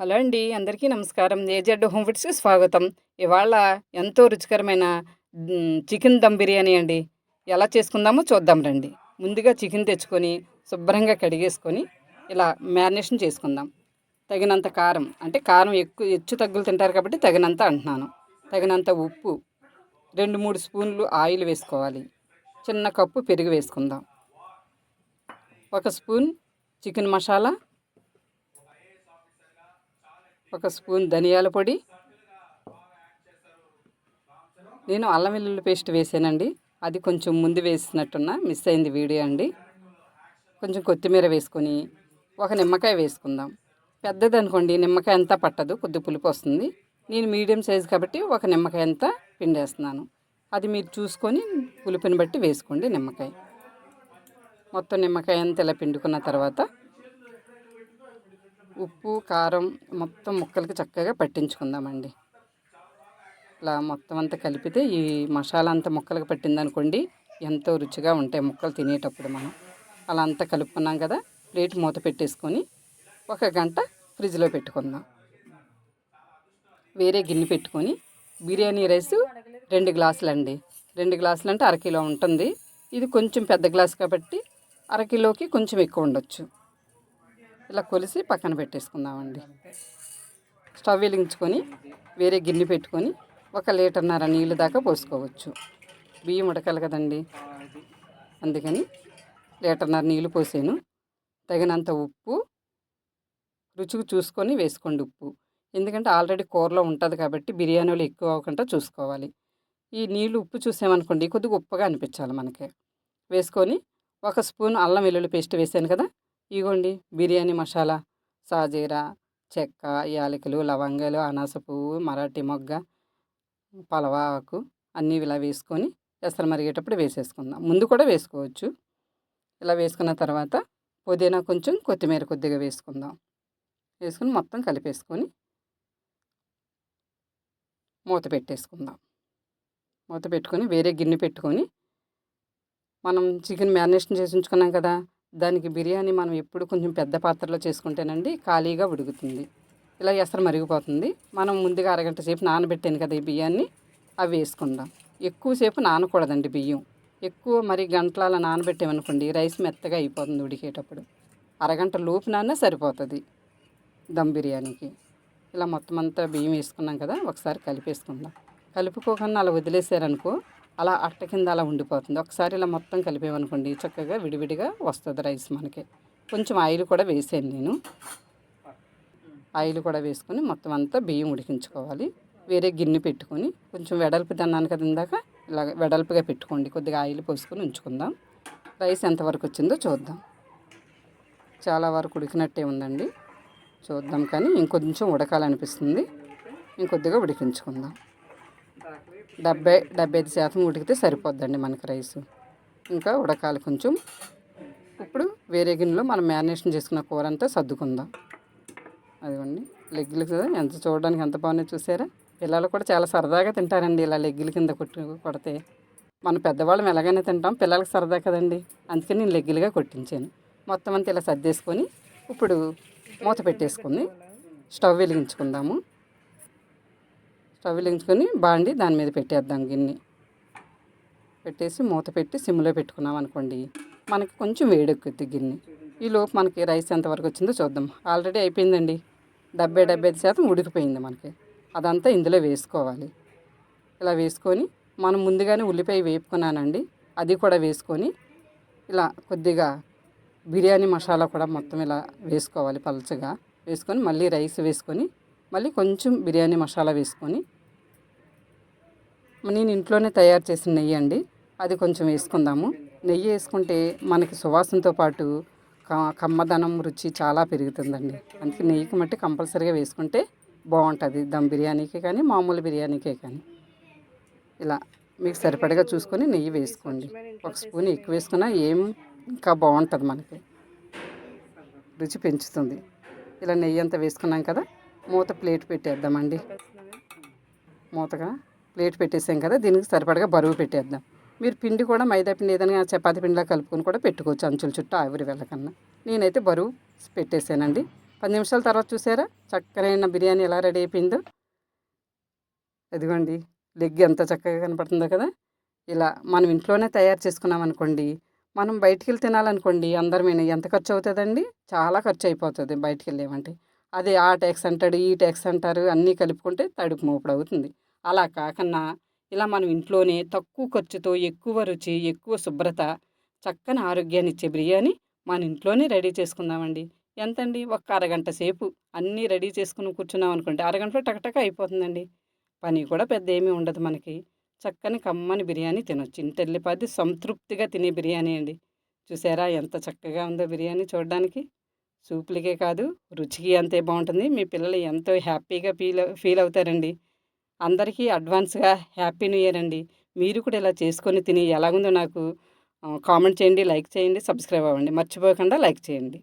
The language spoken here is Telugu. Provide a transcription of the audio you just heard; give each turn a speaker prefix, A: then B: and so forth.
A: హలో అండి అందరికీ నమస్కారం. ఏజెడ్ హోమ్ ఫుడ్స్కి స్వాగతం. ఇవాళ ఎంతో రుచికరమైన చికెన్ దమ్ బిర్యానీ అండి. ఎలా చేసుకుందామో చూద్దాం రండి. ముందుగా చికెన్ తెచ్చుకొని శుభ్రంగా కడిగేసుకొని ఇలా మ్యారినేషన్ చేసుకుందాం. తగినంత కారం అంటే కారం ఎక్కువ హెచ్చు తగ్గులు తింటారు కాబట్టి తగినంత అంటున్నాను. తగినంత ఉప్పు రెండు మూడు స్పూన్లు ఆయిల్ వేసుకోవాలి. చిన్న కప్పు పెరుగు వేసుకుందాం. ఒక స్పూన్ చికెన్ మసాలా ఒక స్పూన్ ధనియాల పొడి. నేను అల్లం వెల్లుల్లి పేస్ట్ వేసానండి. అది కొంచెం ముందు వేసినట్టున్నా మిస్ అయింది వీడియో అండి. కొంచెం కొత్తిమీర వేసుకొని ఒక నిమ్మకాయ వేసుకుందాం. పెద్దది అనుకోండి నిమ్మకాయ అంతా పట్టదు కొద్ది పులుపు వస్తుంది. నేను మీడియం సైజ్ కాబట్టి ఒక నిమ్మకాయ అంతా పిండేస్తున్నాను. అది మీరు చూసుకొని పులుపుని బట్టి వేసుకోండి నిమ్మకాయ. మొత్తం నిమ్మకాయ అంతా ఇలా పిండుకున్న తర్వాత ఉప్పు కారం మొత్తం ముక్కలకి చక్కగా పట్టించుకుందామండి. ఇలా మొత్తం అంతా కలిపితే ఈ మసాలా అంతా ముక్కలకు పట్టిందనుకోండి ఎంతో రుచిగా ఉంటాయి ముక్కలు తినేటప్పుడు మనం. అలా అంతా కలుపుకున్నాం కదా ప్లేట్ మూత పెట్టేసుకొని ఒక గంట ఫ్రిడ్జ్లో పెట్టుకుందాం. వేరే గిన్నె పెట్టుకొని బిర్యానీ రైస్ రెండు గ్లాసులు అండి రెండు గ్లాసులు అంటే అరకిలో ఉంటుంది. ఇది కొంచెం పెద్ద గ్లాస్ కాబట్టి అరకిలోకి కొంచెం ఎక్కువ ఉండొచ్చు. ఇలా కొలిసి పక్కన పెట్టేసుకుందామండి. స్టవ్ వెలిగించుకొని వేరే గిన్నె పెట్టుకొని ఒక లీటర్న్నర నీళ్ళు దాకా పోసుకోవచ్చు. బియ్యం ఉడకాలి కదండి. అందుకని లీటర్న్నర నీళ్ళు పోసాను. తగినంత ఉప్పు రుచికి చూసుకొని వేసుకోండి ఉప్పు. ఎందుకంటే ఆల్రెడీ కూరలో ఉంటుంది కాబట్టి బిర్యానీలో ఎక్కువ అవ్వకుండా చూసుకోవాలి. ఈ నీళ్ళు ఉప్పు చూసామనుకోండి కొద్దిగా ఉప్పుగా అనిపించాలి మనకి. వేసుకొని ఒక స్పూన్ అల్లం వెల్లుల్లి పేస్ట్ వేసాను కదా ఇగోండి బిర్యానీ మసాలా సాజీరా చెక్క యాలకులు లవంగాలు అనాస పువ్వు మరాఠీ మొగ్గ పలవా ఆకు అన్నీ ఇలా వేసుకొని ఎసరు మరిగేటప్పుడు వేసేసుకుందాం. ముందు కూడా వేసుకోవచ్చు. ఇలా వేసుకున్న తర్వాత పుదీనా కొంచెం కొత్తిమీర కొద్దిగా వేసుకుందాం. వేసుకుని మొత్తం కలిపేసుకొని మూత పెట్టేసుకుందాం. మూత పెట్టుకొని వేరే గిన్నె పెట్టుకొని మనం చికెన్ మ్యారినేషన్ చేసి ఉంచుకున్నాం కదా దానికి బిర్యానీ మనం ఎప్పుడు కొంచెం పెద్ద పాత్రలో చేసుకుంటేనండి ఖాళీగా ఉడుకుతుంది. ఇలా ఎసరు మరిగిపోతుంది. మనం ముందుగా అరగంట సేపు నానబెట్టాను కదా ఈ బియ్యాన్ని అవి వేసుకుందాం. ఎక్కువసేపు నానకూడదండి బియ్యం. ఎక్కువ మరి గంటల నానబెట్టామనుకోండి రైస్ మెత్తగా అయిపోతుంది ఉడికేటప్పుడు. అరగంట లోపు నాన్న సరిపోతుంది దమ్ బిర్యానీకి. ఇలా మొత్తం అంతా బియ్యం వేసుకున్నాం కదా ఒకసారి కలిపేసుకుందాం. కలుపుకోకుండా అలా వదిలేసారనుకో అలా అట్ట కింద అలా ఉండిపోతుంది. ఒకసారి ఇలా మొత్తం కలిపేమనుకోండి చక్కగా విడివిడిగా వస్తుంది రైస్ మనకి. కొంచెం ఆయిల్ కూడా వేసాను నేను. ఆయిల్ కూడా వేసుకొని మొత్తం అంతా బియ్యం ఉడికించుకోవాలి. వేరే గిన్నె పెట్టుకొని కొంచెం వెడల్పు తిన్నాను కదా ఇందాక ఇలా వెడల్పుగా పెట్టుకోండి. కొద్దిగా ఆయిల్ పోసుకొని ఉంచుకుందాం. రైస్ ఎంతవరకు వచ్చిందో చూద్దాం. చాలా వరకు ఉడికినట్టే ఉందండి. చూద్దాం కానీ ఇంకొంచెం ఉడకాలనిపిస్తుంది. ఇంకొద్దిగా ఉడికించుకుందాం. డెబ్బై డెబ్బై ఐదు శాతం ఉడికితే సరిపోద్దండి మనకి రైస్. ఇంకా ఉడకాలి కొంచెం. ఇప్పుడు వేరే గిన్నెలో మనం మ్యారినేషన్ చేసుకున్న కూర అంతా సర్దుకుందాం. అదిగోండి లెగ్గులు కదా ఎంత చూడడానికి ఎంత బాగున్నాయి చూసారా? పిల్లలు కూడా చాలా సరదాగా తింటారండి ఇలా లెగ్గుల కింద కొట్టి కొడితే. మన పెద్దవాళ్ళం ఎలాగైనా తింటాం పిల్లలకి సరదా కదండి. అందుకని నేను లెగ్గులుగా కొట్టించాను. మొత్తం అంతా ఇలా సర్దేసుకొని ఇప్పుడు మూత పెట్టేసుకుని స్టవ్ వెలిగించుకుందాము. స్టవ్ వెలిగించుకొని బాండి దాని మీద పెట్టేద్దాం గిన్నె. పెట్టేసి మూత పెట్టి సిమ్లో పెట్టుకున్నాం అనుకోండి మనకి కొంచెం వేడెక్కుద్ది గిన్నె. ఈలోపు మనకి రైస్ ఎంతవరకు వచ్చిందో చూద్దాం. ఆల్రెడీ అయిపోయిందండి. డెబ్బై డెబ్బై ఐదు శాతం ఉడికిపోయింది మనకి. అదంతా ఇందులో వేసుకోవాలి. ఇలా వేసుకొని మనం ముందుగానే ఉల్లిపాయ వేపుకున్నానండి. అది కూడా వేసుకొని ఇలా కొద్దిగా బిర్యానీ మసాలా కూడా మొత్తం ఇలా వేసుకోవాలి పలచగా. వేసుకొని మళ్ళీ రైస్ వేసుకొని మళ్ళీ కొంచెం బిర్యానీ మసాలా వేసుకొని నేను ఇంట్లోనే తయారు చేసిన నెయ్యి అండి. అది కొంచెం వేసుకుందాము. నెయ్యి వేసుకుంటే మనకి సువాసనతో పాటు క- కమ్మదనం రుచి చాలా పెరుగుతుందండి. అందుకే నెయ్యికి మట్టి కంపల్సరీగా వేసుకుంటే బాగుంటుంది. దమ్ బిర్యానీకి కానీ మామూలు బిర్యానీకే కానీ. ఇలా మీకు సరిపడగా చూసుకొని నెయ్యి వేసుకోండి. ఒక స్పూన్ ఎక్కువ వేసుకున్నా ఏం ఇంకా బాగుంటుంది మనకి. రుచి పెంచుతుంది. ఇలా నెయ్యి అంతా వేసుకున్నాం కదా మూత ప్లేట్ పెట్టేద్దామండి. మూతగా ప్లేట్ పెట్టేసాం కదా దీనికి సరిపడగా బరువు పెట్టేద్దాం. మీరు పిండి కూడా మైదా పిండి ఏదైనా చపాతి పిండిలా కలుపుకొని కూడా పెట్టుకోవచ్చు అంచుల చుట్టూ ఆవిరి వెళ్ళకన్నా నేనైతే బరువు పెట్టేసానండి. పది నిమిషాల తర్వాత చూసారా? చక్కనైన బిర్యానీ ఎలా రెడీ అయిపోయిందో. ఇదిగోండి లెగ్ ఎంత చక్కగా కనపడుతుందో కదా. ఇలా మనం ఇంట్లోనే తయారు చేసుకున్నాం అనుకోండి మనం బయటికి వెళ్ళి తినాలనుకోండి అందరమైన ఎంత ఖర్చు అవుతుందండి చాలా ఖర్చు అయిపోతుంది బయటికి వెళ్ళేమంటే అదే ఆ ట్యాక్స్ అంటాడు ఈ ట్యాక్స్ అంటారు అన్నీ కలుపుకుంటే తడుపు మోపుడు అవుతుంది. అలా కాకుండా ఇలా మనం ఇంట్లోనే తక్కువ ఖర్చుతో ఎక్కువ రుచి ఎక్కువ శుభ్రత చక్కని ఆరోగ్యాన్ని ఇచ్చే బిర్యానీ మన ఇంట్లోనే రెడీ చేసుకుందామండి. ఎంతండి? ఒక అరగంట సేపు అన్నీ రెడీ చేసుకుని కూర్చున్నాం అనుకుంటే అరగంటలో టకటక అయిపోతుందండి. పని కూడా పెద్ద ఏమీ ఉండదు మనకి. చక్కని కమ్మని బిర్యానీ తినొచ్చు. ఇంటెల్లిపాది సంతృప్తిగా తినే బిర్యానీ అండి. చూసారా ఎంత చక్కగా ఉందో బిర్యానీ చూడడానికి. సూపులకే కాదు రుచికి అంతే బాగుంటుంది. మీ పిల్లలు ఎంతో హ్యాపీగా ఫీల్ ఫీల్ అవుతారండి. అందరికీ అడ్వాన్స్గా హ్యాపీ న్యూ ఇయర్ అండి. మీరు కూడా ఇలా చేసుకొని తిని ఎలాగుందో నాకు కామెంట్ చేయండి లైక్ చేయండి సబ్స్క్రైబ్ అవ్వండి. మర్చిపోకుండా లైక్ చేయండి.